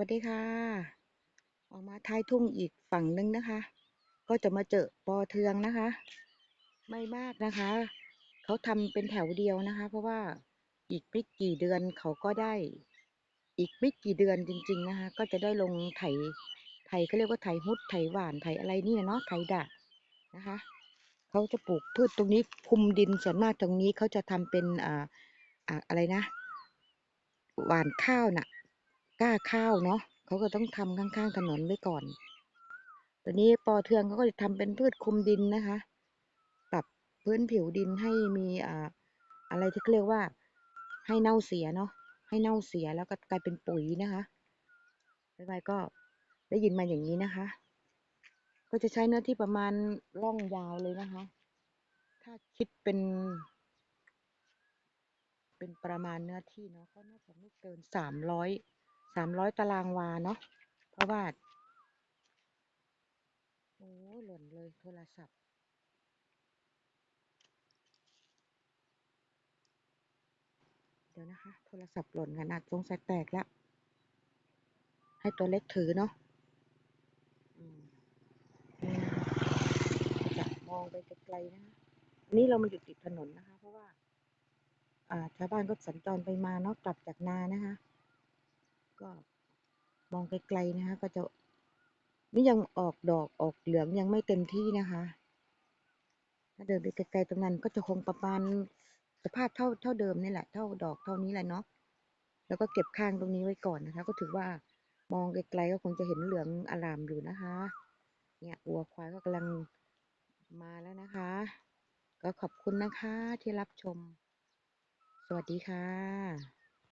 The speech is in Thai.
วัสดีค่ะ ออกมาท้ายทุ่งอีกฝั่งนึงนะคะ ก็จะมาเจอปอเทืองนะคะ ไม่มากนะคะ เขาทำเป็นแถวเดียวนะคะ เพราะว่าอีกไม่กี่เดือนเขาก็ได้ อีกไม่กี่เดือนจริง ๆนะคะ ก็จะได้ลงไถไถเขาเรียกว่าไถฮุดไถหวานไถอะไรนี่เนาะไถดะนะคะเขาจะปลูกพืชตรงนี้คุมดินส่วนมากตรงนี้เขาจะทำเป็นอ่าอ่าอะไรนะ หวานข้าวน่ะ กล้าข้าวเนาะเขาก็ต้องทำข้างๆถนนไว้ก่อนตอนนี้ปอเทืองเขาก็จะทำเป็นพืชคลุมดินนะคะ ปรับพื้นผิวดินให้มีอ่าอะไรที่เรียกว่าให้เน่าเสียเนาะให้เน่าเสียแล้วก็กลายเป็นปุ๋ยนะคะไปไปก็ได้ยินมาอย่างนี้นะคะ ก็จะใช้เนื้อที่ประมาณร่องยาวเลยนะคะ ถ้าคิดเป็น เป็นประมาณเนื้อที่เนาะก็น่าจะไม่เกินสามร้อย สามร้อยตารางวาเนาะเพราะว่า โอ้หล่นเลยโทรศัพท์ เดี๋ยวนะคะ โทรศัพท์หล่นกันนะสงสัยแตกแล้ว ให้ตัวเล็กถือเนาะอืมนี่นะคะจะมองไปไกลๆนะคะนนี้เรามาอยู่ติดถนนนะคะ เพราะว่า อ่าชาวบ้านก็สัญจรไปมาเนาะกลับจากนานะคะ ก็มองไกลๆนะคะ ก็จะนี่ยังออกดอกออกเหลืองยังไม่เต็มที่นะคะ ถ้าเดินไปไกลๆตรงนั้นก็จะคงประมาณสภาพเท่าเท่าเดิมนี่แหละ เท่าดอกเท่านี้แหละเนาะแล้วก็เก็บข้างตรงนี้ไว้ก่อนนะคะ ก็ถือว่ามองไกลๆก็คงจะเห็นเหลืองอลามอยู่นะคะ เนี่ยวัวควายก็กำลังมาแล้วนะคะ ก็ขอบคุณนะคะที่รับชม สวัสดีค่ะ